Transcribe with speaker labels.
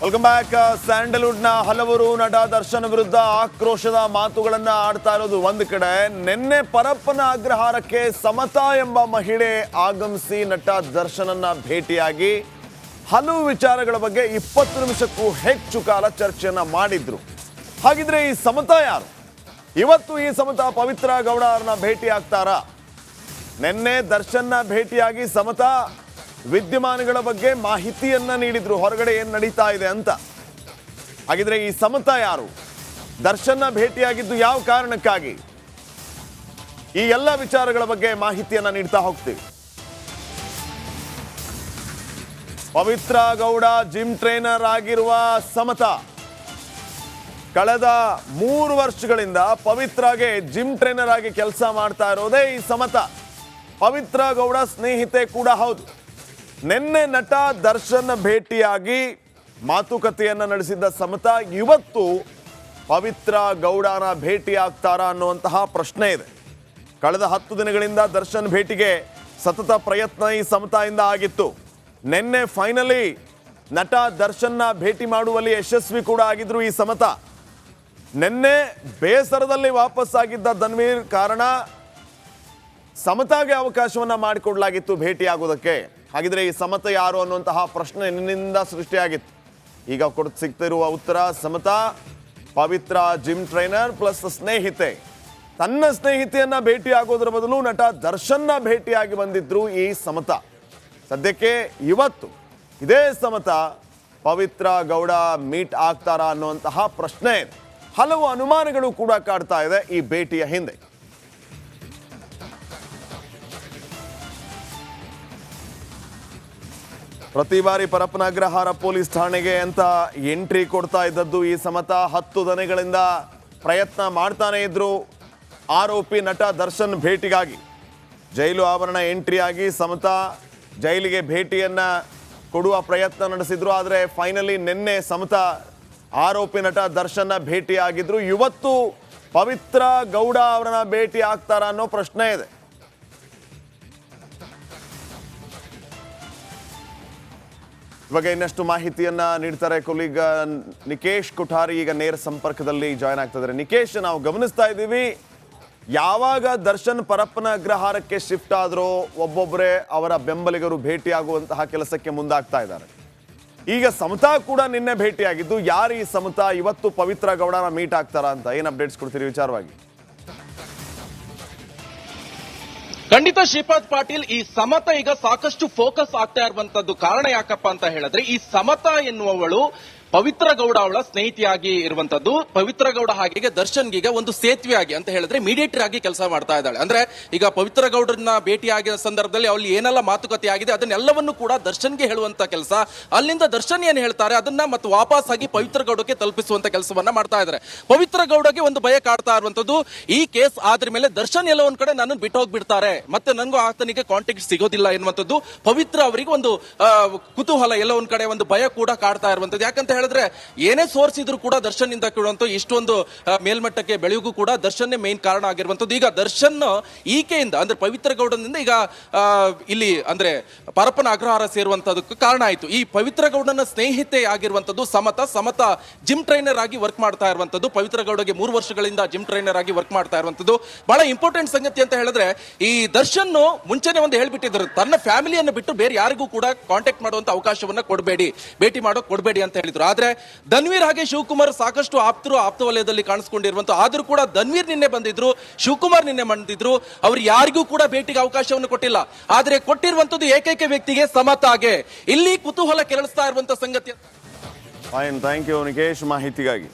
Speaker 1: Welcome back ಸ್ಯಾಂಡಲ್ವುಡ್ನ ಹಲವರು ನಟ ದರ್ಶನ್ ವಿರುದ್ಧ ಆಕ್ರೋಶದ ಮಾತುಗಳನ್ನ ಆಡ್ತಾ ಇರೋದು ಒಂದು ಕಡೆ. ನಿನ್ನೆ ಪರಪ್ಪನ ಅಗ್ರಹಾರಕ್ಕೆ ಸಮತಾ ಎಂಬ ಮಹಿಳೆ ಆಗಮಿಸಿ ನಟ ದರ್ಶನನ್ನ ಭೇಟಿಯಾಗಿ ಹಲವು ವಿಚಾರಗಳ ಬಗ್ಗೆ ಇಪ್ಪತ್ತು ನಿಮಿಷಕ್ಕೂ ಹೆಚ್ಚು ಕಾಲ ಚರ್ಚೆಯನ್ನ ಮಾಡಿದ್ರು. ಹಾಗಿದ್ರೆ ಈ ಸಮತಾ ಯಾರು? ಇವತ್ತು ಈ ಸಮತಾ ಪವಿತ್ರ ಗೌಡ ಅವ್ರನ್ನ ಭೇಟಿ ಆಗ್ತಾರಾ ನಿನ್ನೆ ದರ್ಶನ್ನ ಭೇಟಿಯಾಗಿ ಸಮತಾ ವಿದ್ಯಮಾನಗಳ ಬಗ್ಗೆ ಮಾಹಿತಿಯನ್ನ ನೀಡಿದ್ರು. ಹೊರಗಡೆ ಏನ್ ನಡೀತಾ ಇದೆ ಅಂತ. ಹಾಗಿದ್ರೆ ಈ ಸಮತ ಯಾರು? ದರ್ಶನ್ನ ಭೇಟಿಯಾಗಿದ್ದು ಯಾವ ಕಾರಣಕ್ಕಾಗಿ? ಈ ಎಲ್ಲ ವಿಚಾರಗಳ ಬಗ್ಗೆ ಮಾಹಿತಿಯನ್ನ ನೀಡ್ತಾ ಹೋಗ್ತೀವಿ. ಪವಿತ್ರ ಗೌಡ ಜಿಮ್ ಟ್ರೈನರ್ ಆಗಿರುವ ಸಮತ. ಕಳೆದ ಮೂರು ವರ್ಷಗಳಿಂದ ಪವಿತ್ರಗೆ ಜಿಮ್ ಟ್ರೈನರ್ ಆಗಿ ಕೆಲಸ ಮಾಡ್ತಾ ಇರೋದೇ ಈ ಸಮತ. ಪವಿತ್ರ ಗೌಡ ಸ್ನೇಹಿತೆ ಕೂಡ ಹೌದು. ನಿನ್ನೆ ನಟ ದರ್ಶನ್ ಭೇಟಿಯಾಗಿ ಮಾತುಕತೆಯನ್ನ ನಡೆಸಿದ್ದ ಸಮತ, ಇವತ್ತು ಪವಿತ್ರ ಗೌಡನ ಭೇಟಿ ಆಗ್ತಾರಾ ಅನ್ನುವಂತಹ ಪ್ರಶ್ನೆ ಇದೆ. ಕಳೆದ ಹತ್ತು ದಿನಗಳಿಂದ ದರ್ಶನ್ ಭೇಟಿಗೆ ಸತತ ಪ್ರಯತ್ನ ಈ ಸಮತಾಯಿಂದ ಆಗಿತ್ತು. ನಿನ್ನೆ ಫೈನಲಿ ನಟ ದರ್ಶನ್ನ ಭೇಟಿ ಮಾಡುವಲ್ಲಿ ಯಶಸ್ವಿ ಕೂಡ ಆಗಿದ್ರು ಈ ಸಮತ. ನಿನ್ನೆ ಬೇಸರದಲ್ಲಿ ವಾಪಸ್ಸಾಗಿದ್ದ ಧನ್ವೀರ್ ಕಾರಣ ಸಮತಾಗೆ ಅವಕಾಶವನ್ನ ಮಾಡಿಕೊಡಲಾಗಿತ್ತು ಭೇಟಿಯಾಗೋದಕ್ಕೆ. ಹಾಗಿದ್ರೆ ಈ ಸಮತ ಯಾರು ಅನ್ನುವಂತಹ ಪ್ರಶ್ನೆ ನಿನ್ನಿಂದ ಸೃಷ್ಟಿಯಾಗಿತ್ತು. ಈಗ ಕೊಡ್ ಸಿಗ್ತಿರುವ ಉತ್ತರ, Samata, Pavithra gym trainer plus ಸ್ನೇಹಿತೆ. ತನ್ನ ಸ್ನೇಹಿತೆಯನ್ನ ಭೇಟಿಯಾಗೋದ್ರ ಬದಲು ನಟ ದರ್ಶನ್ನ ಭೇಟಿಯಾಗಿ ಬಂದಿದ್ರು ಈ ಸಮತ. ಸದ್ಯಕ್ಕೆ ಇವತ್ತು ಇದೇ ಸಮತ ಪವಿತ್ರ ಗೌಡ ಮೀಟ್ ಆಗ್ತಾರಾ ಅನ್ನುವಂತಹ ಪ್ರಶ್ನೆ. ಹಲವು ಅನುಮಾನಗಳು ಕೂಡ ಕಾಡ್ತಾ ಇದೆ ಈ ಭೇಟಿಯ ಹಿಂದೆ. ಪ್ರತಿ ಬಾರಿ ಪರಪ್ಪನ ಅಗ್ರಹಾರ ಪೊಲೀಸ್ ಠಾಣೆಗೆ ಅಂತ ಎಂಟ್ರಿ ಕೊಡ್ತಾ ಇದ್ದದ್ದು ಈ ಸಮತ ಹತ್ತು ದನೆಗಳಿಂದ ಪ್ರಯತ್ನ ಮಾಡ್ತಾನೆ ಇದ್ರು. ಆರೋಪಿ ನಟ ದರ್ಶನ್ ಭೇಟಿಗಾಗಿ ಜೈಲು ಆವರಣ ಎಂಟ್ರಿ ಆಗಿ ಸಮತ ಜೈಲಿಗೆ ಭೇಟಿಯನ್ನ ಕೊಡುವ ಪ್ರಯತ್ನ ನಡೆಸಿದ್ರು. ಆದರೆ ಫೈನಲಿ ನಿನ್ನೆ ಸಮತ ಆರೋಪಿ ನಟ ದರ್ಶನ್ನ ಭೇಟಿಯಾಗಿದ್ರು. ಇವತ್ತು ಪವಿತ್ರ ಗೌಡ ಅವರನ್ನ ಭೇಟಿ ಆಗ್ತಾರ ಅನ್ನೋ ಪ್ರಶ್ನೆ ಇದೆ. ಇವಾಗ ಇನ್ನಷ್ಟು ಮಾಹಿತಿಯನ್ನ ನೀಡ್ತಾರೆ ಕೊಲೀಗ ನಿಕೇಶ್ ಕುಠಾರಿ. ಈಗ ನೇರ ಸಂಪರ್ಕದಲ್ಲಿ ಜಾಯ್ನ್ ಆಗ್ತಿದ್ದಾರೆ. ನಿಕೇಶ್, ನಾವು ಗಮನಿಸ್ತಾ ಇದ್ದೀವಿ. ಯಾವಾಗ ದರ್ಶನ್ ಪರಪ್ಪನ ಅಗ್ರಹಾರಕ್ಕೆ ಶಿಫ್ಟ್ ಆದರೂ ಒಬ್ಬೊಬ್ಬರೇ ಅವರ ಬೆಂಬಲಿಗರು ಭೇಟಿಯಾಗುವಂತಹ ಕೆಲಸಕ್ಕೆ ಮುಂದಾಗ್ತಾ ಇದ್ದಾರೆ. ಈಗ ಸಮತಾ ಕೂಡ ನಿನ್ನೆ ಭೇಟಿಯಾಗಿದ್ದು, ಯಾರು ಈ ಸಮತಾ? ಇವತ್ತು ಪವಿತ್ರ ಗೌಡನ ಮೀಟ್ ಆಗ್ತಾರಾ ಅಂತ? ಏನು ಅಪ್ಡೇಟ್ಸ್ ಕೊಡ್ತೀರಿ ವಿಚಾರವಾಗಿ?
Speaker 2: ಖಂಡಿತ ಶ್ರೀಪಾದ್ ಪಾಟೀಲ್, ಈ ಸಮತ ಈಗ ಸಾಕಷ್ಟು ಫೋಕಸ್ ಆಗ್ತಾ ಇರುವಂತದ್ದು ಕಾರಣ ಯಾಕಪ್ಪ ಅಂತ ಹೇಳಿದ್ರೆ, ಈ ಸಮತ ಎನ್ನುವವಳು ಪವಿತ್ರ ಗೌಡ ಅವಳ ಸ್ನೇಹಿತಿಯಾಗಿ ಇರುವಂತದ್ದು. ಪವಿತ್ರ ಗೌಡ ಹಾಗೆ ದರ್ಶನ್ಗೆ ಒಂದು ಸೇತುವೆ ಆಗಿ ಅಂತ ಹೇಳಿದ್ರೆ ಮೀಡಿಯೇಟರ್ ಆಗಿ ಕೆಲಸ ಮಾಡ್ತಾ ಇದ್ದಾಳೆ. ಅಂದ್ರೆ ಈಗ ಪವಿತ್ರ ಗೌಡರನ್ನ ಭೇಟಿ ಆಗಿದ ಸಂದರ್ಭದಲ್ಲಿ ಅಲ್ಲಿ ಏನೆಲ್ಲ ಮಾತುಕತೆ ಆಗಿದೆ ಅದನ್ನೆಲ್ಲವನ್ನು ಕೂಡ ದರ್ಶನ್ಗೆ ಹೇಳುವಂತ ಕೆಲಸ. ಅಲ್ಲಿಂದ ದರ್ಶನ್ ಏನ್ ಹೇಳ್ತಾರೆ? ಅದನ್ನ ಮತ್ತೆ ವಾಪಸ್ ಆಗಿ ಪವಿತ್ರ ಗೌಡಕ್ಕೆ ತಲುಪಿಸುವಂತ ಕೆಲಸವನ್ನ ಮಾಡ್ತಾ ಇದ್ದಾರೆ. ಪವಿತ್ರ ಗೌಡಗೆ ಒಂದು ಭಯ ಕಾಡ್ತಾ ಇರುವಂತದ್ದು, ಈ ಕೇಸ್ ಆದ್ರ ಮೇಲೆ ದರ್ಶನ್ ಎಲ್ಲ ಒಂದ್ ಕಡೆ ನನ್ನನ್ನು ಬಿಟ್ಟು ಹೋಗ್ಬಿಡ್ತಾರೆ ಮತ್ತೆ ನನಗೂ ಆತನಿಗೆ ಕಾಂಟ್ಯಾಕ್ಟ್ ಸಿಗೋದಿಲ್ಲ ಎನ್ನುವಂಥದ್ದು. ಪವಿತ್ರ ಅವರಿಗೆ ಒಂದು ಕುತೂಹಲ ಎಲ್ಲ ಒಂದ್ ಕಡೆ ಒಂದು ಭಯ ಕೂಡ ಕಾಡ್ತಾ ಇರುವಂತದ್ದು ಯಾಕಂತ ಹೇಳಿದ್ರೆ ಏನೇ ಸೋರ್ಸ್ ಇದ್ರು ಕೂಡ ದರ್ಶನ್ ಇಂದ ಕೇಳುವಂತ ಇಷ್ಟೊಂದು ಮೇಲ್ಮಟ್ಟಕ್ಕೆ ಬೆಳೆಯೋಗೂ ಕೂಡ ದರ್ಶನ್ನೇ ಮೇನ್ ಕಾರಣ ಆಗಿರುವಂತದ್ದು. ಈಗ ದರ್ಶನ್ ಈಕೆಯಿಂದ, ಅಂದ್ರೆ ಪವಿತ್ರ ಗೌಡನಿಂದ ಈಗ ಇಲ್ಲಿ, ಅಂದ್ರೆ ಪರಪ್ಪನ ಅಗ್ರಹಾರ ಸೇರುವಂತದಕ್ಕೆ ಕಾರಣ ಆಯ್ತು. ಈ ಪವಿತ್ರ ಗೌಡನ ಸ್ನೇಹಿತೆ ಆಗಿರುವಂತದ್ದು ಸಮತ. ಸಮತ ಜಿಮ್ ಟ್ರೈನರ್ ಆಗಿ ವರ್ಕ್ ಮಾಡ್ತಾ ಇರುವಂತದ್ದು. ಪವಿತ್ರ ಗೌಡಗೆ ಮೂರು ವರ್ಷಗಳಿಂದ ಜಿಮ್ ಟ್ರೈನರ್ ಆಗಿ ವರ್ಕ್ ಮಾಡ್ತಾ ಇರುವಂತದ್ದು. ಬಹಳ ಇಂಪಾರ್ಟೆಂಟ್ ಸಂಗತಿ ಅಂತ ಹೇಳಿದ್ರೆ, ಈ ದರ್ಶನ್ ಮುಂಚೆನೆ ಒಂದು ಹೇಳ್ಬಿಟ್ಟಿದ್ರು. ತನ್ನ ಫ್ಯಾಮಿಲಿಯನ್ನು ಬಿಟ್ಟು ಬೇರೆ ಯಾರಿಗೂ ಕೂಡ ಕಾಂಟ್ಯಾಕ್ಟ್ ಮಾಡುವಂತ ಅವಕಾಶವನ್ನ ಕೊಡಬೇಡಿ. ಭೇಟಿ ಮಾಡೋಕ್ ಕೊಡಬೇಡಿ ಅಂತ ಹೇಳಿದ್ರು. ಆದ್ರೆ ಧನ್ವೀರ್ ಹಾಗೆ ಶಿವಕುಮಾರ್ ಸಾಕಷ್ಟು ಆಪ್ತರು ಆಪ್ತ ವಲಯದಲ್ಲಿ ಕಾಣಿಸ್ಕೊಂಡಿರುವಂಥ ಆದರೂ ಕೂಡ ಧನ್ವೀರ್ ನಿನ್ನೆ ಬಂದಿದ್ರು, ಶಿವಕುಮಾರ್ ನಿನ್ನೆ ಬಂದಿದ್ರು, ಅವ್ರು ಯಾರಿಗೂ ಕೂಡ ಭೇಟಿಗೆ ಅವಕಾಶವನ್ನು ಕೊಟ್ಟಿಲ್ಲ. ಆದರೆ ಕೊಟ್ಟಿರುವಂತದ್ದು ಏಕೈಕ ವ್ಯಕ್ತಿಗೆ ಸಮತಾಗೆ ಇಲ್ಲಿ ಕುತೂಹಲ ಕೆರಳಿಸ್ತಾ ಇರುವಂತ ಸಂಗತಿ
Speaker 1: ಫೈನ್ ಥ್ಯಾಂಕ್ ಯು ನಿಕೇಶ್ ಮಾಹಿತಿಗಾಗಿ.